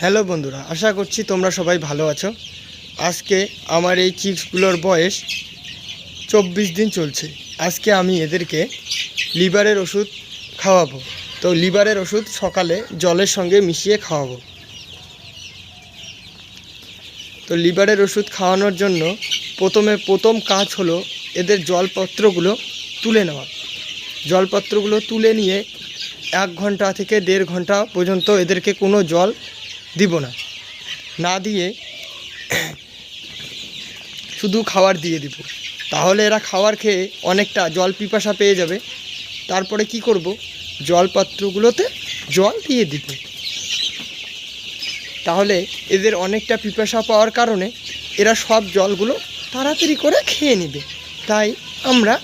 Hello বন্ধুরা, আশা করছি তোমরা সবাই ভালো আছো। আজকে আমার এই চিপসগুলোর বয়স চব্বিশ দিন চলছে। আজকে আমি এদেরকে লিভারের ওষুধ খাওয়াবো। তো লিভারের ওষুধ সকালে জলের সঙ্গে মিশিয়ে খাওয়াবো। তো লিভারের ওষুধ খাওয়ানোর জন্য প্রথমে প্রথম কাজ হলো এদের জলপত্রগুলো তুলে নেওয়া। জলপত্রগুলো তুলে নিয়ে এক ঘণ্টা থেকে দেড় ঘণ্টা পর্যন্ত এদেরকে কোনো জল দিব না। না দিয়ে শুধু খাবার দিয়ে দিব। তাহলে এরা খাবার খেয়ে অনেকটা জল পিপাসা পেয়ে যাবে। তারপরে কি করব? জলপাত্রগুলোতে জল দিয়ে দিব। তাহলে এদের অনেকটা পিপাসা পাওয়ার কারণে এরা সব জলগুলো তাড়াতাড়ি করে খেয়ে নেবে। তাই আমরা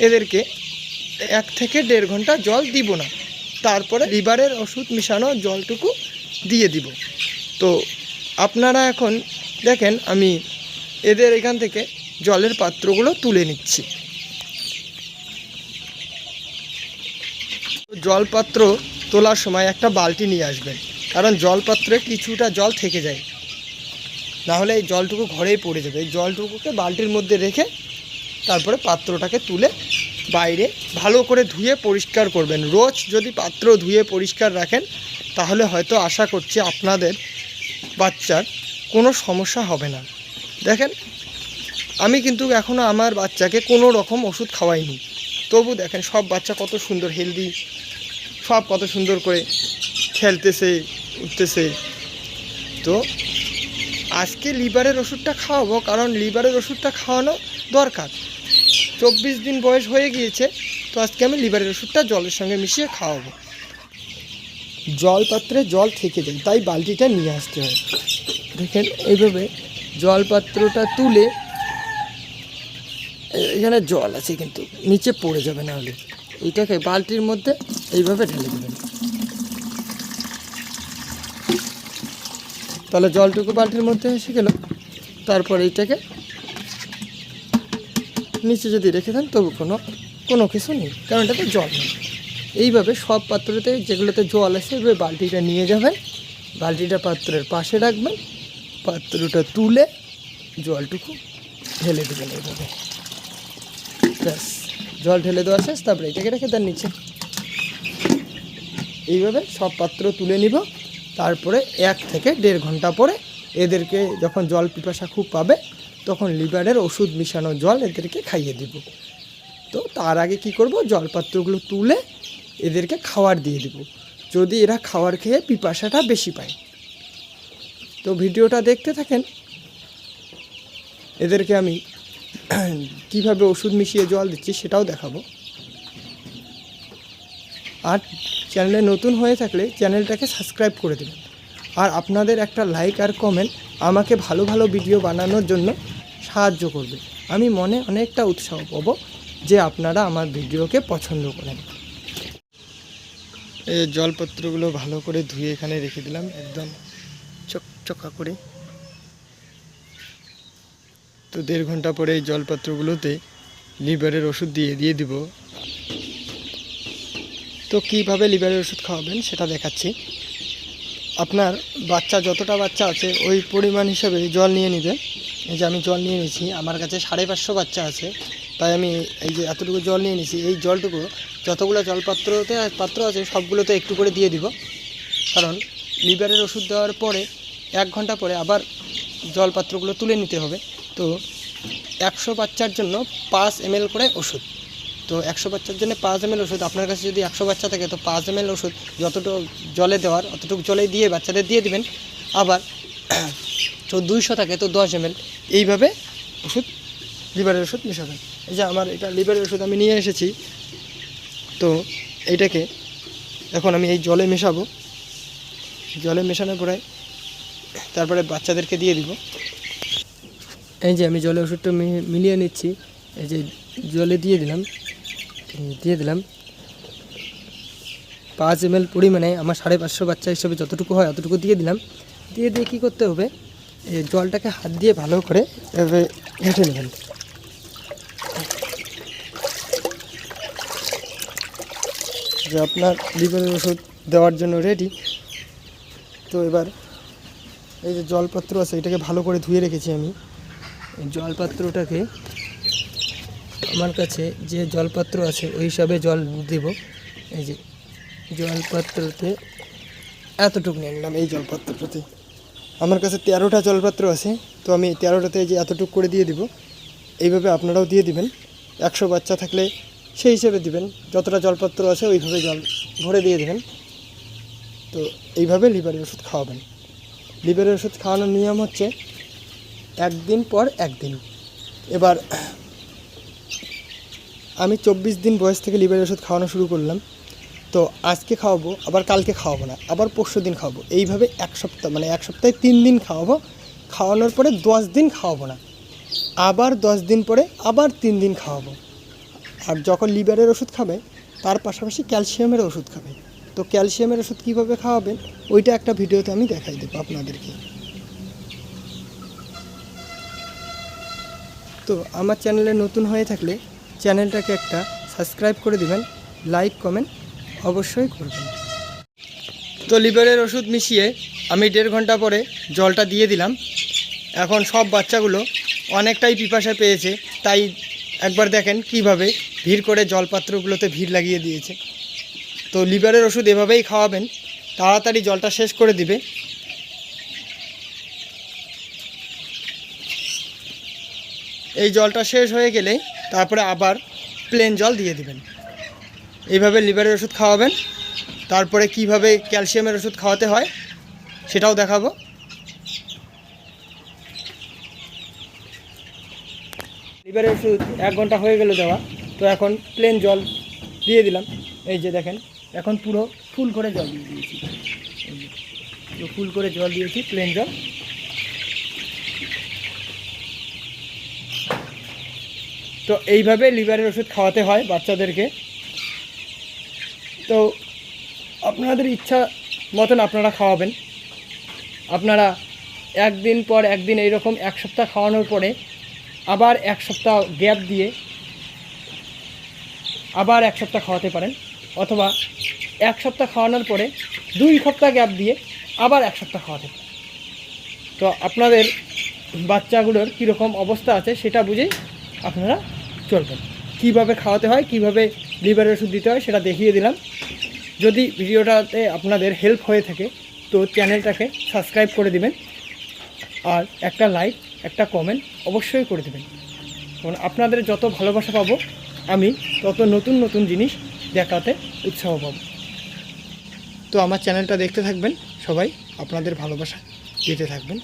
এদেরকে এক থেকে দেড় ঘণ্টা জল দিব না। তারপরে লিভারের ওষুধ মিশানো জলটুকু দিয়ে দিব। তো আপনারা এখন দেখেন আমি এদের এখান থেকে জলের পাত্রগুলো তুলে নিচ্ছি। জলপাত্র তোলার সময় একটা বালতি নিয়ে আসবেন, কারণ জলপাত্রে কিছুটা জল থেকে যায়। না হলে এই জলটুকু ঘরেই পড়ে যাবে। এই জলটুকুকে বালতির মধ্যে রেখে তারপরে পাত্রটাকে তুলে বাইরে ভালো করে ধুয়ে পরিষ্কার করবেন। রোজ যদি পাত্র ধুয়ে পরিষ্কার রাখেন তাহলে হয়তো আশা করছি আপনাদের বাচ্চার কোনো সমস্যা হবে না। দেখেন, আমি কিন্তু এখনও আমার বাচ্চাকে কোনো রকম ওষুধ খাওয়াইনি। তবু দেখেন, সব বাচ্চা কত সুন্দর হেলদি সব কত সুন্দর করে খেলতেছে, উঠতেছে। তো আজকে লিভারের ওষুধটা খাওয়াবো, কারণ লিভারের ওষুধটা খাওয়ানো দরকার। চব্বিশ দিন বয়স হয়ে গিয়েছে, তো আজকে আমি লিভারের ওষুধটা জলের সঙ্গে মিশিয়ে খাওয়াবো। জল পাত্রে জল থেকে যায়, তাই বালতিটা নিয়ে আসতে হয়। দেখেন, এইভাবে জল পাত্রটা তুলে এখানে জল আছে কিন্তু, নিচে পড়ে যাবে না হলে। এইটাকে বালতির মধ্যে এইভাবে ঢেলে দেবেন। তাহলে জলটুকু বালতির মধ্যে এসে গেল। তারপর এইটাকে নিচে যদি রেখে দেন, তবু কোনো কোনো কিছু নেই, কারণ এটাতে জল নেই। এইভাবে সব পাত্রতে যেগুলোতে জল আছে, এভাবে বালতিটা নিয়ে যাবেন। বালতিটা পাত্রের পাশে রাখবেন। পাত্রটা তুলে জলটুকু ঢেলে দেবেন এইভাবে। ব্যাস, জল ঢেলে দেওয়া শেষ, তারপরে এটাকে রেখে দেন নিচে। এইভাবে সব পাত্র তুলে নিব। তারপরে এক থেকে দেড় ঘণ্টা পরে এদেরকে যখন জল পিপাসা খুব পাবে, তখন লিভারের ওষুধ মিশানো জল এদেরকে খাইয়ে দিব। তো তার আগে কি করব? জলপাত্রগুলো তুলে এদেরকে খাবার দিয়ে দিব। যদি এরা খাবার খেয়ে পিপাসাটা বেশি পায়। তো ভিডিওটা দেখতে থাকেন। এদেরকে আমি কীভাবে ওষুধ মিশিয়ে জল দিচ্ছি সেটাও দেখাবো। আর চ্যানেলে নতুন হয়ে থাকলে চ্যানেলটাকে সাবস্ক্রাইব করে দেবেন। আর আপনাদের একটা লাইক আর কমেন্ট আমাকে ভালো ভালো ভিডিও বানানোর জন্য সাহায্য করবে। আমি মনে অনেকটা উৎসাহ পাবো যে আপনারা আমার ভিডিওকে পছন্দ করেন। এই জলপত্রগুলো ভালো করে ধুয়ে এখানে রেখে দিলাম, একদম চকচকা করে। তো দেড় ঘণ্টা পরে এই জলপত্রগুলোতে লিভারের ওষুধ দিয়ে দিয়ে দিব। তো কীভাবে লিভারের ওষুধ খাওয়াবেন সেটা দেখাচ্ছি। আপনার বাচ্চা, যতটা বাচ্চা আছে, ওই পরিমাণ হিসাবে জল নিয়ে নেবেন। এই যে আমি জল নিয়ে নিয়েছি, আমার কাছে সাড়ে পাঁচশো বাচ্চা আছে, তাই আমি এই যে এতটুকু জল নিয়ে নিয়েছি, এই জলটুকু যতগুলো জলপাত্রতে পাত্র আছে, সবগুলোতে একটু করে দিয়ে দিব। কারণ লিভারের ওষুধ দেওয়ার পরে, এক ঘণ্টা পরে আবার জলপাত্রগুলো তুলে নিতে হবে। তো একশো বাচ্চার জন্য পাঁচ এমএল করে ওষুধ। তো একশো বাচ্চার জন্য পাঁচ এমএল ওষুধ, আপনার কাছে যদি একশো বাচ্চা থাকে, তো পাঁচ এমএল ওষুধ যতটুকু জলে দেওয়ার, অতটুকু জলে দিয়ে বাচ্চাদের দিয়ে দিবেন। আবার তো দুইশো থাকে, তো দশ এমএল। এইভাবে ওষুধ, লিভারের ওষুধ মেশাবেন। এই যে আমার এটা লিভারের ওষুধ আমি নিয়ে এসেছি। তো এইটাকে এখন আমি এই জলে মেশাবো। জলে মেশানোর পরে তারপরে বাচ্চাদেরকে দিয়ে দিব। এই যে আমি জলে ওষুধটা মিলিয়ে নিচ্ছি। এই যে জলে দিয়ে দিলাম। দিয়ে দিলাম। পাঁচ এম পরিমাণে আমার সাড়ে পাঁচশো বাচ্চা হিসেবে যতটুকু হয় অতটুকু দিয়ে দিলাম। দিয়ে দিয়ে কী করতে হবে? এই জলটাকে হাত দিয়ে ভালো করে এভাবে ঘেঁটে নেবেন। যে আপনার লিভারের ওষুধ দেওয়ার জন্য রেডি তো এবার এই যে জলপাত্র আছে, এটাকে ভালো করে ধুয়ে রেখেছি আমি। জলপাত্রটাকে আমার কাছে যে জলপাত্র আছে, ওই হিসাবে জল দেব। এই যে জলপাত্রতে এতটুকু নিয়ে নিলাম এই জলপাত্রটাতে। আমার কাছে তেরোটা জলপাত্র আছে, তো আমি তেরোটাতে যে এতটুকু করে দিয়ে দিব, এইভাবে আপনারাও দিয়ে দিবেন। একশো বাচ্চা থাকলে সেই হিসেবে দিবেন। যতটা জলপত্র আছে ওইভাবে জল ভরে দিয়ে দেবেন। তো এইভাবে লিভারের ওষুধ খাওয়াবেন। লিভারের ওষুধ খাওয়ানোর নিয়ম হচ্ছে একদিন পর একদিন। এবার আমি চব্বিশ দিন বয়স থেকে লিভারের ওষুধ খাওয়ানো শুরু করলাম। তো আজকে খাওয়াবো, আবার কালকে খাওয়াবো না, আবার পরশু দিন খাওয়াবো। এইভাবে এক সপ্তাহ মানে এক সপ্তাহে তিন দিন খাওয়াবো। খাওয়ানোর পরে দশ দিন খাওয়াবো না। আবার দশ দিন পরে আবার তিন দিন খাওয়াবো। আর যখন লিভারের ওষুধ খাবে, তার পাশাপাশি ক্যালসিয়ামের ওষুধ খাবে। তো ক্যালসিয়ামের ওষুধ কীভাবে খাওয়াবেন, ওইটা একটা ভিডিওতে আমি দেখাই দেবো আপনাদেরকে। তো আমার চ্যানেলে নতুন হয়ে থাকলে চ্যানেলটাকে একটা সাবস্ক্রাইব করে দিবেন, লাইক, কমেন্ট অবশ্যই করবেন। তো লিভারের ওষুধ মিশিয়ে আমি দেড় ঘণ্টা পরে জলটা দিয়ে দিলাম। এখন সব বাচ্চাগুলো অনেকটাই পিপাসা পেয়েছে, তাই একবার দেখেন কীভাবে ভিড় করে জলপাত্রগুলোতে ভিড় লাগিয়ে দিয়েছে। তো লিভারের ওষুধ এভাবেই খাওয়াবেন, তাড়াতাড়ি জলটা শেষ করে দিবে। এই জলটা শেষ হয়ে গেলে তারপরে আবার প্লেন জল দিয়ে দিবেন। এইভাবে লিভারের ওষুধ খাওয়াবেন, তারপরে কীভাবে ক্যালসিয়ামের ওষুধ খাওয়াতে হয় সেটাও দেখাবো। লিভারের ওষুধ এক ঘণ্টা হয়ে গেল দেওয়া। তো এখন প্লেন জল দিয়ে দিলাম। এই যে দেখেন, এখন পুরো ফুল করে জল দিয়ে দিয়েছি। পুরো ফুল করে জল দিয়েছি প্লেন জল। তো এইভাবে লিভারের ওষুধ খাওয়াতে হয় বাচ্চাদেরকে। তো আপনাদের ইচ্ছা মতন আপনারা খাওয়াবেন। আপনারা একদিন পর একদিন এইরকম এক সপ্তাহ খাওয়ানোর পরে আবার এক সপ্তাহ গ্যাপ দিয়ে আবার এক সপ্তাহ খাওয়াতে পারেন। অথবা এক সপ্তাহ খাওয়ানোর পরে দুই সপ্তাহ গ্যাপ দিয়ে আবার এক সপ্তাহ খাওয়াতে পারেন। তো আপনাদের বাচ্চাগুলোর কীরকম অবস্থা আছে সেটা বুঝেই আপনারা চলবেন। কীভাবে খাওয়াতে হয়, কীভাবে লিভারের ওষুধ দিতে হয় সেটা দেখিয়ে দিলাম। যদি ভিডিওটাতে আপনাদের হেল্প হয়ে থাকে, তো চ্যানেলটাকে সাবস্ক্রাইব করে দিবেন। আর একটা লাইক একটা কমেন্ট অবশ্যই করে দেবেন। কারণ আপনাদের যত ভালোবাসা পাবো আমি তত নতুন নতুন জিনিস দেখাতে উৎসাহ পাব। তো আমার চ্যানেলটা দেখতে থাকবেন সবাই, আপনাদের ভালোবাসা দিতে থাকবেন।